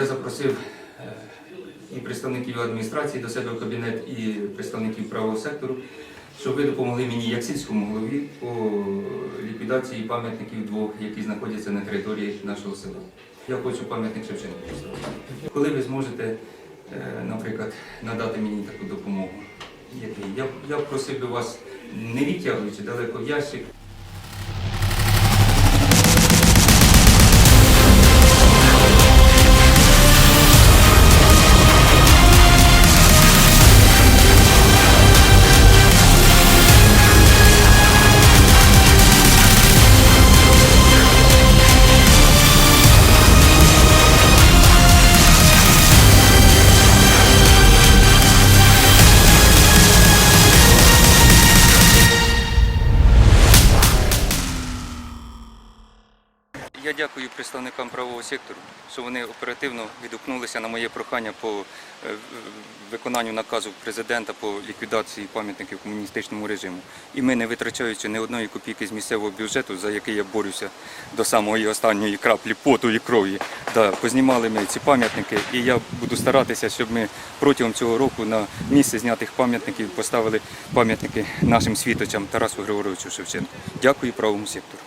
я запросив е, і представників адміністрації до себе в кабінет, і представників правого сектору, щоб ви допомогли мені як сільському голові по ліквідації пам'ятників двох, які знаходяться на території нашого села. Я хочу пам'ятник Шевченку. Коли ви зможете, е, наприклад, надати мені таку допомогу, я, я просив би вас, не відтягуючи далеко в ящик, Я дякую представникам правового сектору, що вони оперативно відгукнулися на моє прохання по е, виконанню наказу президента по ліквідації пам'ятників комуністичному режиму. І ми, не витрачаючи ні одної копійки з місцевого бюджету, за який я борюся до самої останньої краплі поту і крові, да, познімали ми ці пам'ятники. І я буду старатися, щоб ми протягом цього року на місце знятих пам'ятників поставили пам'ятники нашим світочам Тарасу Григоровичу Шевченку. Дякую правому сектору.